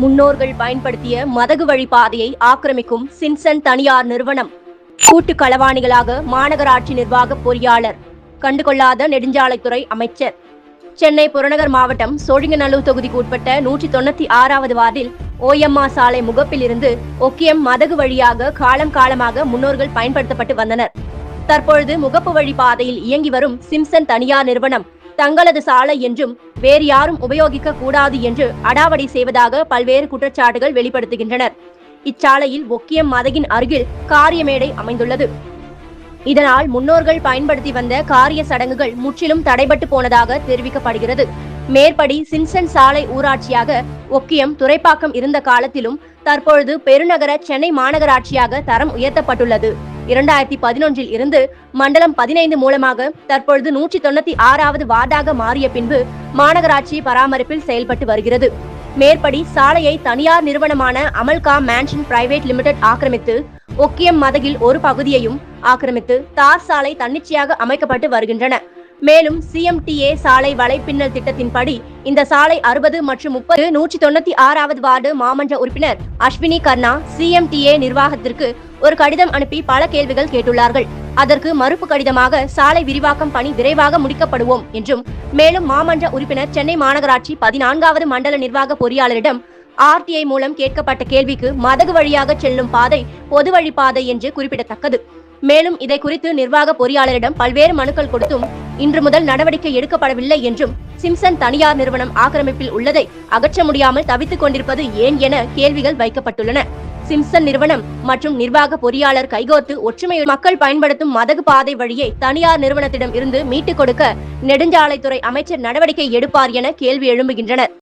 முன்னோர்கள் பயன்படுத்திய மதகு வழி பாதையை ஆக்கிரமிக்கும் சின்சன் தனியார் நிறுவனம். கூட்டு களவாணிகளாக மாநகராட்சி நிர்வாக பொறியாளர் கண்டுகொள்ளாத நெடுஞ்சாலைத்துறை அமைச்சர். சென்னை புறநகர் மாவட்டம் சோழிங்கநல்லூர் தொகுதிக்கு உட்பட்ட நூற்றி தொண்ணூத்தி ஆறாவது வார்டில் ஓஎம்ஆ சாலை முகப்பில் இருந்து ஒக்கியம் மதகு வழியாக காலம் காலமாக முன்னோர்கள் பயன்படுத்தப்பட்டு வந்தனர். தற்பொழுது முகப்பு வழி பாதையில் இயங்கி வரும் சிம்சன் தனியார் நிறுவனம் தங்களது சாலை என்றும் வேறு யாரும் உபயோகிக்க கூடாது என்று அடாவடி செய்வதாக பல்வேறு குற்றச்சாட்டுகள் வெளிப்படுத்துகின்றனர். இச்சாலையில் ஒக்கியம் மதகின் அருகில் காரியமேடை அமைந்துள்ளது. இதனால் முன்னோர்கள் பயன்படுத்தி வந்த காரிய சடங்குகள் முற்றிலும் தடைபட்டு போனதாக தெரிவிக்கப்படுகிறது. மேற்படி சின்சன் சாலை ஊராட்சியாக ஒக்கியம் துறைப்பாக்கம் இருந்த காலத்திலும் தற்பொழுது பெருநகர சென்னை மாநகராட்சியாக தரம் உயர்த்தப்பட்டுள்ளது. இரண்டாயிரத்தி பதினொன்றில் இருந்து மண்டலம் பதினைந்து மூலமாக தற்பொழுது நூற்றி தொண்ணூத்தி ஆறாவது வார்டாக மாறிய பின்பு மாநகராட்சி பராமரிப்பில் செயல்பட்டு வருகிறது. மேற்படி சாலையை தனியார் நிறுவனமான அமல்கா மேன்ஷன் பிரைவேட் லிமிடெட் ஆக்கிரமித்து ஒக்கியம் மதகில் ஒரு பகுதியையும் ஆக்கிரமித்து தார் சாலை தன்னிச்சையாக அமைக்கப்பட்டு வருகின்றன. மேலும் சிஎம்டிஏ சாலை வலைப்பின்னல் திட்டத்தின்படி இந்த சாலை அறுபது மற்றும் முப்பது நூற்றி தொண்ணூத்தி ஆறாவது வார்டு மாமன்ற உறுப்பினர் அஸ்வினி கர்ணா சிஎம்டிஏ நிர்வாகத்திற்கு ஒரு கடிதம் அனுப்பி பல கேள்விகள் கேட்டுள்ளார்கள். அதற்கு மறுப்பு கடிதமாக சாலை விரிவாக்கம் பணி விரைவாக முடிக்கப்படுவோம் என்றும் மேலும் மாமன்ற உறுப்பினர் சென்னை மாநகராட்சி பதினான்காவது மண்டல நிர்வாக பொறியாளரிடம் ஆர்டிஐ மூலம் கேட்கப்பட்ட கேள்விக்கு மதகு வழியாக செல்லும் பாதை பொது வழி பாதை என்று குறிப்பிடத்தக்கது. மேலும் இதை குறித்து நிர்வாக பொறியாளரிடம் பல்வேறு மனுக்கள் கொடுத்தும் இன்று முதல் நடவடிக்கை எடுக்கப்படவில்லை என்றும் சிம்சன் தனியார் நிறுவனம் ஆக்கிரமிப்பில் உள்ளதை அகற்ற முடியாமல் தவித்துக் கொண்டிருப்பது ஏன் என கேள்விகள் வைக்கப்பட்டுள்ளன. சிம்சன் நிறுவனம் மற்றும் நிர்வாக பொறியாளர் கைகோர்த்து ஒற்றுமை மக்கள் பயன்படுத்தும் மதகு பாதை வழியை தனியார் நிறுவனத்திடம் இருந்து மீட்டுக் கொடுக்க நெடுஞ்சாலைத்துறை அமைச்சர் நடவடிக்கை எடுப்பார் என கேள்வி எழும்புகின்றனர்.